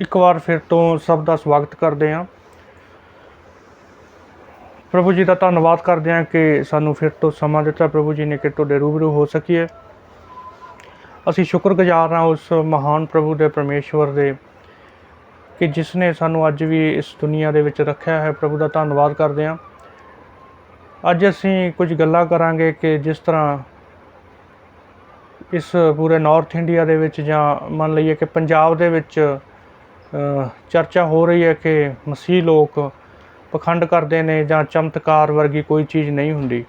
ਇੱਕ ਵਾਰ ਫਿਰ ਤੋਂ ਸਭ ਦਾ ਸਵਾਗਤ ਕਰਦੇ ਹਾਂ। ਪ੍ਰਭੂ ਜੀ ਦਾ ਧੰਨਵਾਦ ਕਰਦੇ ਹਾਂ ਕਿ ਸਾਨੂੰ ਫਿਰ ਤੋਂ ਸਮਾਂ ਦਿੱਤਾ। ਪ੍ਰਭੂ ਜੀ ਨੇ ਕਿ ਤੁਹਾਡੇ ਰੂਬਰੂ ਹੋ ਸਕੀਏ। ਅਸੀਂ ਸ਼ੁਕਰਗੁਜ਼ਾਰ ਹਾਂ ਉਸ ਮਹਾਨ ਪ੍ਰਭੂ ਦੇ ਪਰਮੇਸ਼ਵਰ ਦੇ ਕਿ ਜਿਸ ਨੇ ਸਾਨੂੰ ਅੱਜ ਵੀ ਇਸ ਦੁਨੀਆ ਦੇ ਵਿੱਚ ਰੱਖਿਆ ਹੈ। ਪ੍ਰਭੂ ਦਾ ਧੰਨਵਾਦ ਕਰਦੇ ਹਾਂ। ਅੱਜ ਅਸੀਂ ਕੁਝ ਗੱਲਾਂ ਕਰਾਂਗੇ ਕਿ ਜਿਸ ਤਰ੍ਹਾਂ ਇਸ ਪੂਰੇ ਨਾਰਥ ਇੰਡੀਆ ਦੇ ਵਿੱਚ ਜਾਂ ਮੰਨ ਲਈਏ ਕਿ ਪੰਜਾਬ ਦੇ ਵਿੱਚ ਚਰਚਾ ਹੋ ਰਹੀ ਹੈ ਕਿ ਮਸੀਹ ਲੋਕ ਪਖੰਡ ਕਰਦੇ ਨੇ ਜਾਂ ਚਮਤਕਾਰ ਵਰਗੀ ਕੋਈ ਚੀਜ਼ ਨਹੀਂ ਹੁੰਦੀ।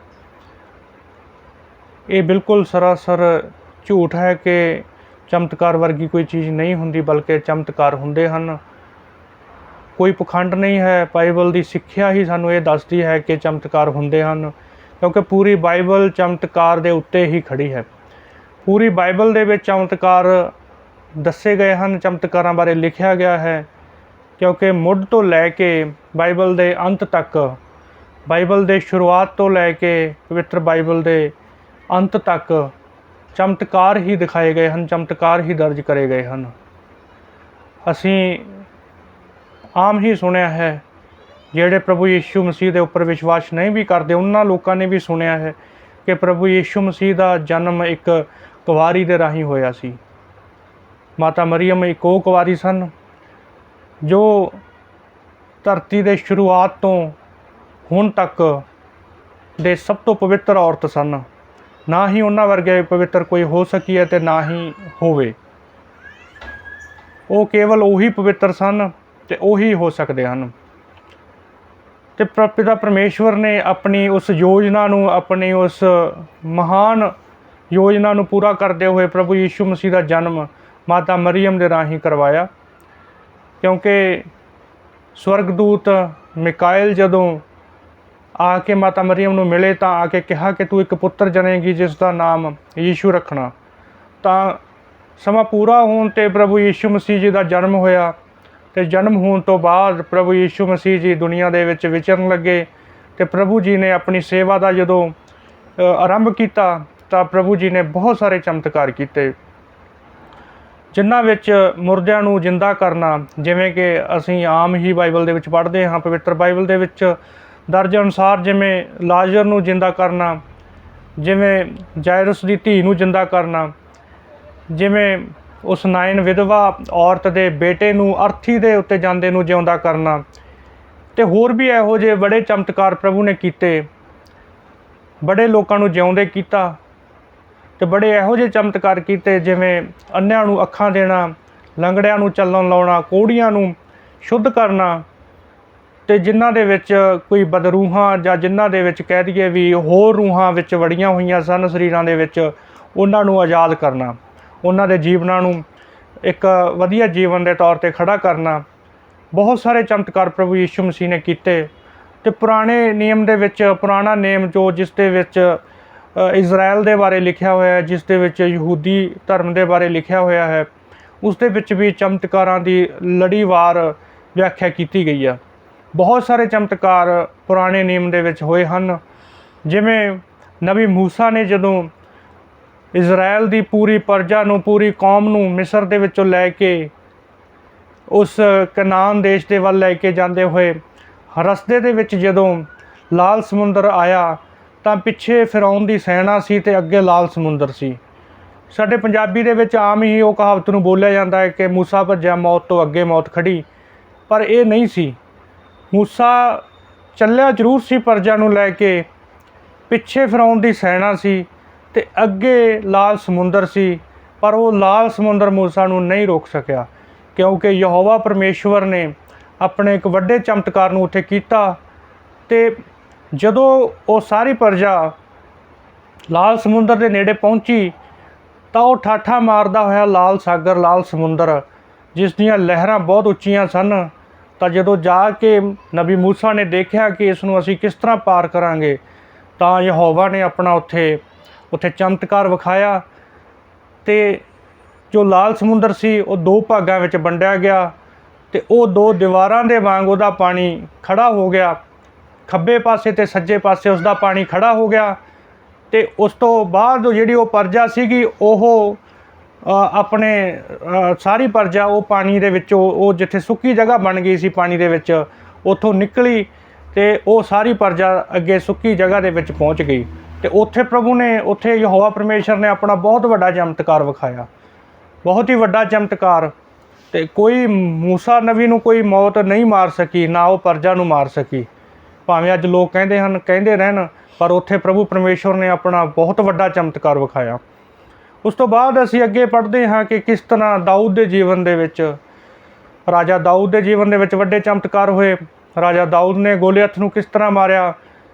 ਇਹ ਬਿਲਕੁਲ ਸਰਾਸਰ ਝੂਠ ਹੈ ਕਿ ਚਮਤਕਾਰ ਵਰਗੀ ਕੋਈ ਚੀਜ਼ ਨਹੀਂ ਹੁੰਦੀ, ਬਲਕਿ ਚਮਤਕਾਰ ਹੁੰਦੇ ਹਨ। ਕੋਈ ਪਖੰਡ ਨਹੀਂ ਹੈ। ਬਾਈਬਲ ਦੀ ਸਿੱਖਿਆ ਹੀ ਸਾਨੂੰ ਇਹ ਦੱਸਦੀ ਹੈ ਕਿ ਚਮਤਕਾਰ ਹੁੰਦੇ ਹਨ, ਕਿਉਂਕਿ ਪੂਰੀ ਬਾਈਬਲ ਚਮਤਕਾਰ ਦੇ ਉੱਤੇ ਹੀ ਖੜੀ ਹੈ। ਪੂਰੀ ਬਾਈਬਲ ਦੇ ਵਿੱਚ ਚਮਤਕਾਰ ਦੱਸੇ ਗਏ ਹਨ, ਚਮਤਕਾਰਾਂ ਬਾਰੇ ਲਿਖਿਆ ਗਿਆ ਹੈ ਕਿਉਂਕਿ ਮੁੱਢ ਤੋਂ ਲੈ ਕੇ ਬਾਈਬਲ ਦੇ ਅੰਤ ਤੱਕ, ਬਾਈਬਲ ਦੇ ਸ਼ੁਰੂਆਤ ਤੋਂ ਲੈ ਕੇ ਪਵਿੱਤਰ ਬਾਈਬਲ ਦੇ ਅੰਤ ਤੱਕ ਚਮਤਕਾਰ ਹੀ ਦਿਖਾਏ ਗਏ ਹਨ, ਚਮਤਕਾਰ ਹੀ ਦਰਜ ਕਰੇ ਗਏ ਹਨ। ਅਸੀਂ ਆਮ ਹੀ ਸੁਣਿਆ ਹੈ, ਜਿਹੜੇ ਪ੍ਰਭੂ ਯੀਸ਼ੂ ਮਸੀਹ ਦੇ ਉੱਪਰ ਵਿਸ਼ਵਾਸ ਨਹੀਂ ਵੀ ਕਰਦੇ, ਉਹਨਾਂ ਲੋਕਾਂ ਨੇ ਵੀ ਸੁਣਿਆ ਹੈ ਕਿ ਪ੍ਰਭੂ ਯੀਸ਼ੂ ਮਸੀਹ ਦਾ ਜਨਮ ਇੱਕ ਕੁਵਾਰੀ ਦੇ ਰਾਹੀਂ ਹੋਇਆ ਸੀ। ਮਾਤਾ ਮਰੀਮ ਇੱਕ ਉਹ ਕੁਵਾਰੀ ਸਨ ਜੋ ਧਰਤੀ ਦੇ ਸ਼ੁਰੂਆਤ ਤੋਂ ਹੁਣ ਤੱਕ ਦੇ ਸਭ ਤੋਂ ਪਵਿੱਤਰ ਔਰਤ ਸਨ। ਨਾ ਹੀ ਉਹਨਾਂ ਵਰਗੇ ਪਵਿੱਤਰ ਕੋਈ ਹੋ ਸਕੀ ਹੈ ਤੇ ਨਾ ਹੀ ਹੋਵੇ। ਉਹ ਕੇਵਲ ਉਹੀ ਪਵਿੱਤਰ ਸਨ ਤੇ ਉਹੀ ਹੋ ਸਕਦੇ ਹਨ। ਤੇ ਪਿਤਾ ਪਰਮੇਸ਼ਵਰ ਨੇ ਆਪਣੀ ਉਸ ਯੋਜਨਾ ਨੂੰ, ਆਪਣੀ ਉਸ ਮਹਾਨ ਯੋਜਨਾ ਨੂੰ ਪੂਰਾ ਕਰਦੇ ਹੋਏ ਪ੍ਰਭੂ ਯੀਸ਼ੂ ਮਸੀਹ ਦਾ ਜਨਮ ਮਾਤਾ ਮਰੀਮ ਦੇ ਰਾਹੀਂ ਕਰਵਾਇਆ। ਕਿਉਂਕਿ ਸਵਰਗਦੂਤ ਮਿਕਾਇਲ ਜਦੋਂ ਆ ਕੇ ਮਾਤਾ ਮਰੀਮ ਨੂੰ ਮਿਲੇ ਤਾਂ ਆ ਕੇ ਕਿਹਾ ਕਿ ਤੂੰ ਇੱਕ ਪੁੱਤਰ ਜਨੇਗੀ ਜਿਸ ਦਾ ਨਾਮ ਯੀਸ਼ੂ ਰੱਖਣਾ। ਤਾਂ ਸਮਾਂ ਪੂਰਾ ਹੋਣ ਤੇ ਪ੍ਰਭੂ ਯੀਸ਼ੂ ਮਸੀਹ ਜੀ ਦਾ ਜਨਮ ਹੋਇਆ ਤੇ ਜਨਮ ਹੋਣ ਤੋਂ ਬਾਅਦ ਪ੍ਰਭੂ ਯੀਸ਼ੂ ਮਸੀਹ ਜੀ ਦੁਨੀਆ ਦੇ ਵਿੱਚ ਵਿਚਰਨ ਲੱਗੇ ਤੇ ਪ੍ਰਭੂ ਜੀ ਨੇ ਆਪਣੀ ਸੇਵਾ ਦਾ ਜਦੋਂ ਆਰੰਭ ਕੀਤਾ ਤਾਂ ਪ੍ਰਭੂ ਜੀ ਨੇ ਬਹੁਤ ਸਾਰੇ ਚਮਤਕਾਰ ਕੀਤੇ। ਜਿਨ੍ਹਾਂ ਵਿੱਚ ਮੁਰਦਿਆਂ ਨੂੰ ਜਿੰਦਾ ਕਰਨਾ, ਜਿਵੇਂ ਕਿ ਅਸੀਂ ਆਮ ਹੀ ਬਾਈਬਲ ਦੇ ਵਿੱਚ ਪੜ੍ਹਦੇ ਹਾਂ, ਪਵਿੱਤਰ ਬਾਈਬਲ ਦੇ ਵਿੱਚ ਦਰਜ ਅਨੁਸਾਰ ਜਿਵੇਂ ਲਾਜ਼ਰ ਨੂੰ ਜਿੰਦਾ ਕਰਨਾ, ਜਿਵੇਂ ਜਾਇਰਸ ਦੀ ਧੀ ਨੂੰ ਜਿੰਦਾ ਕਰਨਾ, ਜਿਵੇਂ ਉਸ ਨਾਇਨ ਵਿਧਵਾ ਔਰਤ ਦੇ ਬੇਟੇ ਨੂੰ ਅਰਥੀ ਦੇ ਉੱਤੇ ਜਾਂਦੇ ਨੂੰ ਜਿਉਂਦਾ ਕਰਨਾ ਤੇ ਹੋਰ ਵੀ ਇਹੋ ਜਿਹੇ ਬੜੇ ਚਮਤਕਾਰ ਪ੍ਰਭੂ ਨੇ ਕੀਤੇ, ਬੜੇ ਲੋਕਾਂ ਨੂੰ ਜਿਉਂਦੇ ਕੀਤਾ ਤੇ ਬੜੇ ਇਹੋ ਜਿਹੇ ਚਮਤਕਾਰ ਕੀਤੇ ਜਿਵੇਂ ਅੰਨਿਆਂ ਨੂੰ ਅੱਖਾਂ ਦੇਣਾ, ਲੰਗੜਿਆਂ ਨੂੰ ਚੱਲਣ ਲਾਉਣਾ, ਕੋੜੀਆਂ ਨੂੰ ਸ਼ੁੱਧ ਕਰਨਾ ਤੇ ਜਿਨ੍ਹਾਂ ਦੇ ਵਿੱਚ ਕੋਈ ਬਦਰੂਹਾਂ ਜਾਂ ਜਿਨ੍ਹਾਂ ਦੇ ਵਿੱਚ ਕਹਿ ਦਈਏ ਵੀ ਹੋਰ ਰੂਹਾਂ ਵਿੱਚ ਵੜੀਆਂ ਹੋਈਆਂ ਸਨ ਸਰੀਰਾਂ ਦੇ ਵਿੱਚ, ਉਹਨਾਂ ਨੂੰ ਆਜ਼ਾਦ ਕਰਨਾ, ਉਹਨਾਂ ਦੇ ਜੀਵਨਾਂ ਨੂੰ ਇੱਕ ਵਧੀਆ ਜੀਵਨ ਦੇ ਤੌਰ ਤੇ ਖੜਾ ਕਰਨਾ। ਬਹੁਤ ਸਾਰੇ ਚਮਤਕਾਰ ਪ੍ਰਭੂ ਯੀਸ਼ੂ ਮਸੀਹ ਨੇ ਕੀਤੇ ਤੇ ਪੁਰਾਣੇ ਨਿਯਮ ਦੇ ਵਿੱਚ, ਪੁਰਾਣਾ ਨੇਮ ਜੋ ਜਿਸ ਦੇ ਵਿੱਚ ਇਜ਼ਰਾਈਲ ਦੇ ਬਾਰੇ ਲਿਖਿਆ ਹੋਇਆ ਹੈ, ਜਿਸ ਦੇ ਵਿੱਚ ਯਹੂਦੀ ਧਰਮ ਦੇ ਬਾਰੇ ਲਿਖਿਆ ਹੋਇਆ ਹੈ। ਉਸ ਦੇ ਵਿੱਚ ਵੀ ਚਮਤਕਾਰਾਂ ਦੀ ਲੜੀਵਾਰ ਵਿਆਖਿਆ ਕੀਤੀ ਗਈ ਆ ਬਹੁਤ ਸਾਰੇ ਚਮਤਕਾਰ ਪੁਰਾਣੇ ਨਿਯਮ ਦੇ ਵਿੱਚ ਹੋਏ ਹਨ। ਜਿਵੇਂ ਨਬੀ ਮੂਸਾ ਨੇ ਜਦੋਂ ਇਜ਼ਰਾਈਲ ਦੀ ਪੂਰੀ ਪਰਜਾ ਨੂੰ, ਪੂਰੀ ਕੌਮ ਨੂੰ ਮਿਸਰ ਦੇ ਵਿੱਚੋਂ ਲੈ ਕੇ, ਉਸ ਕਨਾਨ ਦੇਸ਼ ਦੇ ਵੱਲ ਲੈ ਕੇ ਜਾਂਦੇ ਹੋਏ, ਰਸਤੇ ਦੇ ਵਿੱਚ ਜਦੋਂ ਲਾਲ ਸਮੁੰਦਰ ਆਇਆ ਤਾਂ ਪਿੱਛੇ ਫਿਰੌਨ ਦੀ ਸੈਨਾ ਸੀ ਤੇ ਅੱਗੇ ਲਾਲ ਸਮੁੰਦਰ ਸੀ। ਸਾਡੇ ਪੰਜਾਬੀ ਦੇ ਵਿੱਚ ਆਮ ਹੀ ਉਹ ਕਹਾਵਤ ਨੂੰ ਬੋਲਿਆ ਜਾਂਦਾ ਹੈ ਕਿ ਮੂਸਾ ਭੱਜਿਆ ਮੌਤ ਤੋਂ ਅੱਗੇ ਮੌਤ ਖੜੀ ਪਰ ਇਹ ਨਹੀਂ ਸੀ। ਮੂਸਾ ਚੱਲਿਆ ਜ਼ਰੂਰ ਸੀ ਪਰਜਾ ਨੂੰ ਲੈ ਕੇ, ਪਿੱਛੇ ਫਿਰੌਨ ਦੀ ਸੈਨਾ ਸੀ ਤੇ ਅੱਗੇ ਲਾਲ ਸਮੁੰਦਰ ਸੀ, ਪਰ ਉਹ ਲਾਲ ਸਮੁੰਦਰ ਮੂਸਾ ਨੂੰ ਨਹੀਂ ਰੋਕ ਸਕਿਆ, ਕਿਉਂਕਿ ਯਹੋਵਾ ਪਰਮੇਸ਼ਵਰ ਨੇ ਆਪਣੇ ਇੱਕ ਵੱਡੇ ਚਮਤਕਾਰ ਨੂੰ ਉੱਥੇ ਕੀਤਾ ਤੇ ਜਦੋਂ ਉਹ ਸਾਰੀ ਪਰਜਾ ਲਾਲ ਸਮੁੰਦਰ ਦੇ ਨੇੜੇ ਪਹੁੰਚੀ, ਤਾਂ ਉਹ ਠਾਠਾ ਮਾਰਦਾ ਹੋਇਆ ਲਾਲ ਸਾਗਰ, ਲਾਲ ਸਮੁੰਦਰ, ਜਿਸ ਦੀਆਂ ਲਹਿਰਾਂ ਬਹੁਤ ਉੱਚੀਆਂ ਸਨ। ਤਾਂ ਜਦੋਂ ਜਾ ਕੇ ਨਬੀ ਮੂਸਾ ਨੇ ਦੇਖਿਆ ਕਿ ਇਸ ਨੂੰ ਅਸੀਂ ਕਿਸ ਤਰ੍ਹਾਂ ਪਾਰ ਕਰਾਂਗੇ, ਤਾਂ ਯਹੋਵਾ ਨੇ ਆਪਣਾ ਉੱਥੇ ਉੱਥੇ ਚਮਤਕਾਰ ਵਿਖਾਇਆ ਤੇ ਜੋ ਲਾਲ ਸਮੁੰਦਰ ਸੀ, ਉਹ ਦੋ ਭਾਗਾਂ ਵਿੱਚ ਵੰਡਿਆ ਗਿਆ ਤੇ ਉਹ ਦੋ ਦੀਵਾਰਾਂ ਦੇ ਵਾਂਗ ਉਹਦਾ ਪਾਣੀ ਖੜਾ ਹੋ ਗਿਆ। ਖੱਬੇ ਪਾਸੇ ਤੇ ਸੱਜੇ ਪਾਸੇ ਉਸ ਦਾ ਪਾਣੀ ਖੜਾ ਹੋ ਗਿਆ ਤੇ ਉਸ ਤੋਂ ਬਾਅਦ ਜਿਹੜੀ ਉਹ ਪਰਜਾ ਸੀਗੀ, ਉਹ ਆਪਣੇ ਸਾਰੀ ਪਰਜਾ ਉਹ ਪਾਣੀ ਦੇ ਵਿੱਚੋਂ ਉਹ ਜਿੱਥੇ ਸੁੱਕੀ ਜਗ੍ਹਾ ਬਣ ਗਈ ਸੀ ਪਾਣੀ ਦੇ ਵਿੱਚ, ਉੱਥੋਂ ਨਿਕਲੀ ਤੇ ਉਹ ਸਾਰੀ ਪਰਜਾ ਅੱਗੇ ਸੁੱਕੀ ਜਗ੍ਹਾ ਦੇ ਵਿੱਚ ਪਹੁੰਚ ਗਈ ਤੇ ਉੱਥੇ ਪ੍ਰਭੂ ਨੇ, ਉੱਥੇ ਯਹੋਵਾ ਪਰਮੇਸ਼ਰ ਨੇ ਆਪਣਾ ਬਹੁਤ ਵੱਡਾ ਚਮਤਕਾਰ ਵਿਖਾਇਆ। ਬਹੁਤ ਹੀ ਵੱਡਾ ਚਮਤਕਾਰ ਤੇ ਕੋਈ ਮੂਸਾ ਨਬੀ ਨੂੰ ਕੋਈ ਮੌਤ ਨਹੀਂ ਮਾਰ ਸਕੀ, ਨਾ ਉਹ ਪਰਜਾ ਨੂੰ ਮਾਰ ਸਕੀ। ਭਾਵੇਂ ਅੱਜ ਲੋਕ ਕਹਿੰਦੇ ਹਨ, ਕਹਿੰਦੇ ਰਹਿਣ, ਪਰ ਉੱਥੇ ਪ੍ਰਭੂ ਪਰਮੇਸ਼ਵਰ ਨੇ ਆਪਣਾ ਬਹੁਤ ਵੱਡਾ ਚਮਤਕਾਰ ਵਿਖਾਇਆ। ਉਸ ਤੋਂ ਬਾਅਦ ਅਸੀਂ ਅੱਗੇ ਪੜ੍ਹਦੇ ਹਾਂ ਕਿ ਕਿਸ ਤਰ੍ਹਾਂ ਦਾਊਦ ਦੇ ਜੀਵਨ ਦੇ ਵਿੱਚ, ਰਾਜਾ ਦਾਊਦ ਦੇ ਜੀਵਨ ਦੇ ਵਿੱਚ ਵੱਡੇ ਚਮਤਕਾਰ ਹੋਏ। ਰਾਜਾ ਦਾਊਦ ਨੇ ਗੋਲੀਅਥ ਨੂੰ ਕਿਸ ਤਰ੍ਹਾਂ ਮਾਰਿਆ?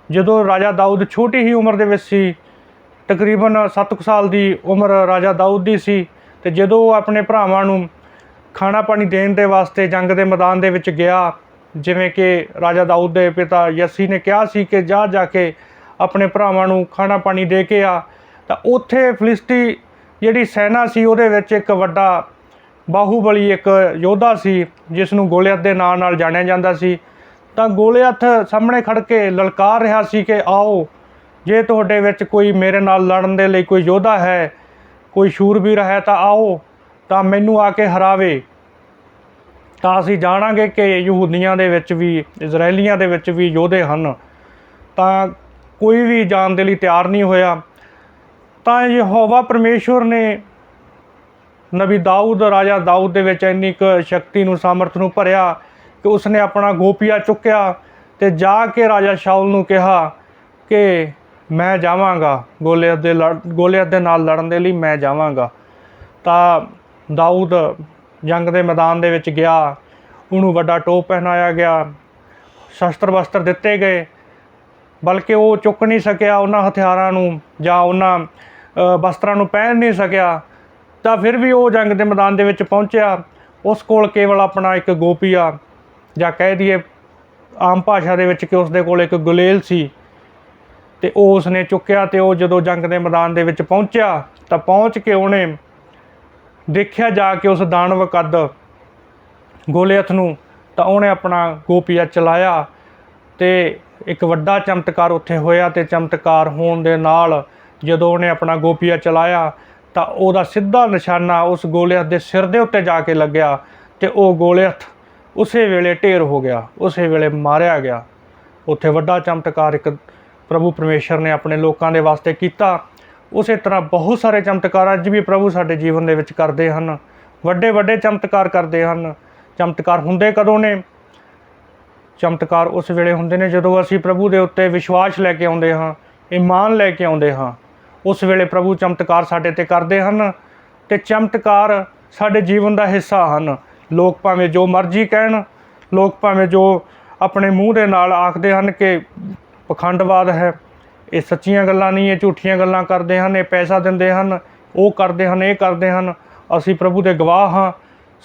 ਜਦੋਂ ਰਾਜਾ ਦਾਊਦ ਛੋਟੀ ਹੀ ਉਮਰ ਦੇ ਵਿੱਚ ਸੀ, ਤਕਰੀਬਨ 7 ਸਾਲ ਦੀ ਉਮਰ ਰਾਜਾ ਦਾਊਦ ਦੀ ਸੀ, ਤੇ ਜਦੋਂ ਉਹ ਆਪਣੇ ਭਰਾਵਾਂ ਨੂੰ ਖਾਣਾ ਪਾਣੀ ਦੇਣ ਦੇ ਵਾਸਤੇ ਜੰਗ ਦੇ ਮੈਦਾਨ ਦੇ ਵਿੱਚ ਗਿਆ ਜਿਵੇਂ ਕਿ ਰਾਜਾ ਦਾਊਦ ਦੇ ਪਿਤਾ ਯੱਸੀ ਨੇ ਕਿਹਾ ਸੀ ਕਿ ਜਾ ਜਾ ਕੇ ਆਪਣੇ ਭਰਾਵਾਂ ਨੂੰ ਖਾਣਾ ਪਾਣੀ ਦੇ ਕੇ ਆ। ਤਾਂ ਉੱਥੇ ਫਲਿਸਤੀ ਜਿਹੜੀ ਸੈਨਾ ਸੀ, ਉਹਦੇ ਵਿੱਚ ਇੱਕ ਵੱਡਾ ਬਾਹੂਬਲੀ ਇੱਕ ਯੋਧਾ ਸੀ, ਜਿਸ ਨੂੰ ਗੋਲਿਅਥ ਦੇ ਨਾਂ ਨਾਲ ਜਾਣਿਆ ਜਾਂਦਾ ਸੀ। ਤਾਂ ਗੋਲਿਅਥ ਸਾਹਮਣੇ ਖੜ ਕੇ ਲਲਕਾਰ ਰਿਹਾ ਸੀ ਕਿ, ਆਓ, ਜੇ ਤੁਹਾਡੇ ਵਿੱਚ ਕੋਈ ਮੇਰੇ ਨਾਲ ਲੜਨ ਦੇ ਲਈ ਕੋਈ ਯੋਧਾ ਹੈ, ਕੋਈ ਸ਼ੂਰਬੀਰ ਹੈ ਤਾਂ ਆਓ, ਤਾਂ ਮੈਨੂੰ ਆ ਕੇ ਹਰਾਵੇ। ਤਾਂ ਅਸੀਂ ਜਾਣਾਂਗੇ ਕਿ ਯਹੂਦੀਆਂ ਦੇ ਵਿੱਚ ਵੀ ਇਜ਼ਰਾਈਲੀਆਂ ਦੇ ਵਿੱਚ ਵੀ ਯੋਧੇ ਹਨ। ਤਾਂ ਕੋਈ ਵੀ ਜਾਣ ਦੇ ਲਈ ਤਿਆਰ ਨਹੀਂ ਹੋਇਆ। ਤਾਂ ਯਹੋਵਾ ਪਰਮੇਸ਼ਵਰ ਨੇ ਨਬੀ ਦਾਊਦ, ਰਾਜਾ ਦਾਊਦ ਦੇ ਵਿੱਚ ਇੰਨੀ ਕੁ ਸ਼ਕਤੀ ਨੂੰ, ਸਾਮਰਥ ਨੂੰ ਭਰਿਆ ਕਿ ਉਸਨੇ ਆਪਣਾ ਗੋਪੀਆ ਚੁੱਕਿਆ ਤੇ ਜਾ ਕੇ ਰਾਜਾ ਸ਼ਾਉਲ ਨੂੰ ਕਿਹਾ ਕਿ ਮੈਂ ਜਾਵਾਂਗਾ ਗੋਲੀਅਥ ਦੇ ਲੜ ਗੋਲੀਅਥ ਦੇ ਨਾਲ ਲੜਨ ਦੇ ਲਈ ਮੈਂ ਜਾਵਾਂਗਾ। ਤਾਂ ਦਾਊਦ ਜੰਗ ਦੇ ਮੈਦਾਨ ਦੇ ਵਿੱਚ ਗਿਆ। ਉਹਨੂੰ ਵੱਡਾ ਟੋਪ ਪਹਿਨਾਇਆ ਗਿਆ। ਸ਼ਸਤਰ ਵਸਤਰ ਦਿੱਤੇ ਗਏ। ਬਲਕਿ ਉਹ ਚੁੱਕ ਨਹੀਂ ਸਕਿਆ ਉਹਨਾਂ ਹਥਿਆਰਾਂ ਨੂੰ ਜਾਂ ਉਹਨਾਂ ਵਸਤਰਾਂ ਨੂੰ ਪਹਿਨ ਨਹੀਂ ਸਕਿਆ। ਤਾਂ ਫਿਰ ਵੀ ਉਹ ਜੰਗ ਦੇ ਮੈਦਾਨ ਦੇ ਵਿੱਚ ਪਹੁੰਚਿਆ। ਉਸ ਕੋਲ ਕੇਵਲ ਆਪਣਾ ਇੱਕ ਗੋਪੀਆ ਜਾਂ ਕਹਿ ਦਈਏ ਆਮ ਭਾਸ਼ਾ ਦੇ ਵਿੱਚ ਕਿ ਉਸ ਦੇ ਕੋਲ ਇੱਕ ਗੁਲੇਲ ਸੀ। ਤੇ ਉਹ ਉਸਨੇ ਚੁੱਕਿਆ ਤੇ ਉਹ ਜਦੋਂ ਜੰਗ ਦੇ ਮੈਦਾਨ ਦੇ ਵਿੱਚ ਪਹੁੰਚਿਆ, ਤਾਂ ਪਹੁੰਚ ਕੇ ਉਹਨੇ ਦੇਖਿਆ ਜਾ ਕੇ ਉਸ ਦਾਨਵ ਕੱਦ ਗੋਲੀਅਥ ਨੂੰ, ਤਾਂ ਉਹਨੇ ਆਪਣਾ ਗੋਪੀਆ ਚਲਾਇਆ ਤੇ ਇੱਕ ਵੱਡਾ ਚਮਤਕਾਰ ਉੱਥੇ ਹੋਇਆ ਤੇ ਚਮਤਕਾਰ ਹੋਣ ਦੇ ਨਾਲ ਜਦੋਂ ਉਹਨੇ ਆਪਣਾ ਗੋਪੀਆ ਚਲਾਇਆ, ਤਾਂ ਉਹਦਾ ਸਿੱਧਾ ਨਿਸ਼ਾਨਾ ਉਸ ਗੋਲੀਅਥ ਦੇ ਸਿਰ ਦੇ ਉੱਤੇ ਜਾ ਕੇ ਲੱਗਿਆ ਤੇ ਉਹ ਗੋਲੀਅਥ ਉਸੇ ਵੇਲੇ ਢੇਰ ਹੋ ਗਿਆ, ਉਸੇ ਵੇਲੇ ਮਾਰਿਆ ਗਿਆ। ਉੱਥੇ ਵੱਡਾ ਚਮਤਕਾਰ ਇੱਕ ਪ੍ਰਭੂ ਪਰਮੇਸ਼ਰ ਨੇ ਆਪਣੇ ਲੋਕਾਂ ਦੇ ਵਾਸਤੇ ਕੀਤਾ। ਉਸੇ ਤਰ੍ਹਾਂ ਬਹੁਤ ਸਾਰੇ ਚਮਤਕਾਰ ਅੱਜ ਵੀ ਪ੍ਰਭੂ ਸਾਡੇ ਜੀਵਨ ਦੇ ਵਿੱਚ ਕਰਦੇ ਹਨ। ਵੱਡੇ ਵੱਡੇ ਚਮਤਕਾਰ ਕਰਦੇ ਹਨ। ਚਮਤਕਾਰ ਹੁੰਦੇ ਕਦੋਂ ਨੇ? ਚਮਤਕਾਰ ਉਸ ਵੇਲੇ ਹੁੰਦੇ ਨੇ ਜਦੋਂ ਅਸੀਂ ਪ੍ਰਭੂ ਦੇ ਉੱਤੇ ਵਿਸ਼ਵਾਸ ਲੈ ਕੇ ਆਉਂਦੇ ਹਾਂ ਈਮਾਨ ਲੈ ਕੇ ਆਉਂਦੇ ਹਾਂ। ਉਸ ਵੇਲੇ ਪ੍ਰਭੂ ਚਮਤਕਾਰ ਸਾਡੇ ਤੇ ਕਰਦੇ ਹਨ ਤੇ ਚਮਤਕਾਰ ਸਾਡੇ ਜੀਵਨ ਦਾ ਹਿੱਸਾ ਹਨ। ਲੋਕ ਭਾਵੇਂ ਜੋ ਮਰਜ਼ੀ ਕਹਿਣ, ਲੋਕ ਭਾਵੇਂ ਜੋ ਆਪਣੇ ਮੂੰਹ ਦੇ ਨਾਲ ਆਖਦੇ ਹਨ ਕਿ ਪਖੰਡਵਾਦ ਹੈ। ਇਹ ਸੱਚੀਆਂ ਗੱਲਾਂ ਨਹੀਂ, ਇਹ ਝੂਠੀਆਂ ਗੱਲਾਂ ਕਰਦੇ ਹਨ, ਇਹ ਪੈਸਾ ਦਿੰਦੇ ਹਨ, ਉਹ ਕਰਦੇ ਹਨ, ਇਹ ਕਰਦੇ ਹਨ। ਅਸੀਂ ਪ੍ਰਭੂ ਦੇ ਗਵਾਹ ਹਾਂ।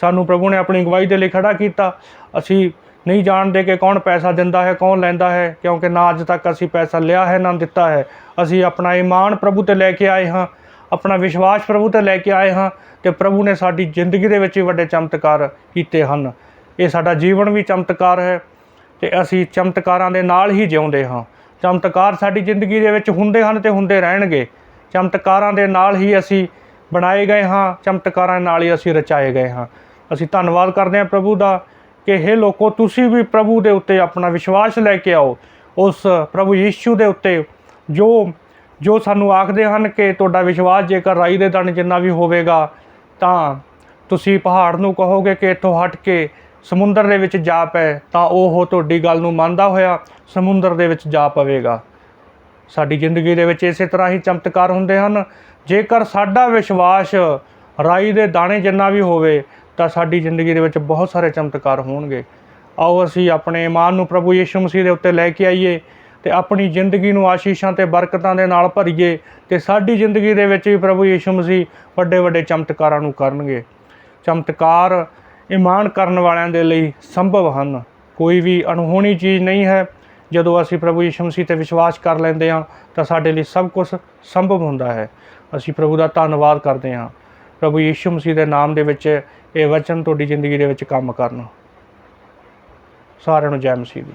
ਸਾਨੂੰ ਪ੍ਰਭੂ ਨੇ ਆਪਣੀ ਗਵਾਹੀ ਦੇ ਲਈ ਖੜਾ ਕੀਤਾ। ਅਸੀਂ ਨਹੀਂ ਜਾਣਦੇ ਕਿ ਕੌਣ ਪੈਸਾ ਦਿੰਦਾ ਹੈ, ਕੌਣ ਲੈਂਦਾ ਹੈ, ਕਿਉਂਕਿ ਨਾ ਅੱਜ ਤੱਕ ਅਸੀਂ ਪੈਸਾ ਲਿਆ ਹੈ, ਨਾ ਦਿੱਤਾ ਹੈ। ਅਸੀਂ ਆਪਣਾ ਈਮਾਨ ਪ੍ਰਭੂ ਤੇ ਲੈ ਕੇ ਆਏ ਹਾਂ, ਆਪਣਾ ਵਿਸ਼ਵਾਸ ਪ੍ਰਭੂ ਤੇ ਲੈ ਕੇ ਆਏ ਹਾਂ ਤੇ ਪ੍ਰਭੂ ਨੇ ਸਾਡੀ ਜ਼ਿੰਦਗੀ ਦੇ ਵਿੱਚ ਵੀ ਵੱਡੇ ਚਮਤਕਾਰ ਕੀਤੇ ਹਨ। ਇਹ ਸਾਡਾ ਜੀਵਨ ਵੀ ਚਮਤਕਾਰ ਹੈ ਤੇ ਅਸੀਂ ਚਮਤਕਾਰਾਂ ਦੇ ਨਾਲ ਹੀ ਜਿਉਂਦੇ ਹਾਂ। ਚਮਤਕਾਰ ਸਾਡੀ ਜ਼ਿੰਦਗੀ ਦੇ ਵਿੱਚ ਹੁੰਦੇ ਹਨ ਤੇ ਹੁੰਦੇ ਰਹਿਣਗੇ। ਚਮਤਕਾਰਾਂ ਦੇ ਨਾਲ ਹੀ ਅਸੀਂ ਬਣਾਏ ਗਏ ਹਾਂ, ਚਮਤਕਾਰਾਂ ਨਾਲ ਹੀ ਅਸੀਂ ਰਚਾਏ ਗਏ ਹਾਂ। ਅਸੀਂ ਧੰਨਵਾਦ ਕਰਦੇ ਹਾਂ ਪ੍ਰਭੂ ਦਾ ਕਿ ਇਹ ਲੋਕੋ, ਤੁਸੀਂ ਵੀ ਪ੍ਰਭੂ ਦੇ ਉੱਤੇ ਆਪਣਾ ਵਿਸ਼ਵਾਸ ਲੈ ਕੇ ਆਓ। ਉਸ ਪ੍ਰਭੂ ਯੀਸ਼ੂ ਦੇ ਉੱਤੇ ਜੋ ਜੋ ਸਾਨੂੰ ਆਖਦੇ ਹਨ ਕਿ ਤੁਹਾਡਾ ਵਿਸ਼ਵਾਸ ਜੇਕਰ ਰਾਈ ਦੇ ਦਣ ਜਿੰਨਾ ਵੀ ਹੋਵੇਗਾ, ਤਾਂ ਤੁਸੀਂ ਪਹਾੜ ਨੂੰ ਕਹੋਗੇ ਕਿ ਇੱਥੋਂ ਹਟ ਕੇ ਸਮੁੰਦਰ ਦੇ ਵਿੱਚ ਜਾ ਪਏ ਤਾਂ ਉਹ ਤੁਹਾਡੀ ਗੱਲ ਨੂੰ ਮੰਨਦਾ ਹੋਇਆ ਸਮੁੰਦਰ ਦੇ ਵਿੱਚ ਜਾ ਪਵੇਗਾ। ਸਾਡੀ ਜ਼ਿੰਦਗੀ ਦੇ ਵਿੱਚ ਇਸੇ ਤਰ੍ਹਾਂ ਹੀ ਚਮਤਕਾਰ ਹੁੰਦੇ ਹਨ। ਜੇਕਰ ਸਾਡਾ ਵਿਸ਼ਵਾਸ ਰਾਈ ਦੇ ਦਾਣੇ ਜਿੰਨਾ ਵੀ ਹੋਵੇ, ਤਾਂ ਸਾਡੀ ਜ਼ਿੰਦਗੀ ਦੇ ਵਿੱਚ ਬਹੁਤ ਸਾਰੇ ਚਮਤਕਾਰ ਹੋਣਗੇ। ਆਓ ਅਸੀਂ ਆਪਣੇ ਇਮਾਨ ਨੂੰ ਪ੍ਰਭੂ ਯੀਸ਼ੂ ਮਸੀਹ ਦੇ ਉੱਤੇ ਲੈ ਕੇ ਆਈਏ ਤੇ ਆਪਣੀ ਜ਼ਿੰਦਗੀ ਨੂੰ ਆਸ਼ੀਸ਼ਾਂ ਤੇ ਬਰਕਤਾਂ ਦੇ ਨਾਲ ਭਰੀਏ ਤੇ ਸਾਡੀ ਜ਼ਿੰਦਗੀ ਦੇ ਵਿੱਚ ਵੀ ਪ੍ਰਭੂ ਯੀਸ਼ੂ ਮਸੀਹ ਵੱਡੇ ਵੱਡੇ ਚਮਤਕਾਰਾਂ ਨੂੰ ਕਰਨਗੇ। ਚਮਤਕਾਰ ਇਮਾਨ ਕਰਨ ਵਾਲਿਆਂ ਦੇ ਲਈ ਸੰਭਵ ਹਨ। ਕੋਈ ਵੀ ਅਣਹੋਣੀ ਚੀਜ਼ ਨਹੀਂ ਹੈ। ਜਦੋਂ ਅਸੀਂ ਪ੍ਰਭੂ ਯਿਸੂ ਮਸੀਹ ਤੇ ਵਿਸ਼ਵਾਸ ਕਰ ਲੈਂਦੇ ਹਾਂ, ਤਾਂ ਸਾਡੇ ਲਈ ਸਭ ਕੁਝ ਸੰਭਵ ਹੁੰਦਾ ਹੈ। ਅਸੀਂ ਪ੍ਰਭੂ ਦਾ ਧੰਨਵਾਦ ਕਰਦੇ ਹਾਂ। ਪ੍ਰਭੂ ਯਿਸੂ ਮਸੀਹ ਦੇ ਨਾਮ ਦੇ ਵਿੱਚ ਇਹ ਵਚਨ ਤੁਹਾਡੀ ਜ਼ਿੰਦਗੀ ਦੇ ਵਿੱਚ ਕੰਮ ਕਰਨ। ਸਾਰਿਆਂ ਨੂੰ ਜੈ ਮਸੀਹ ਦੀ।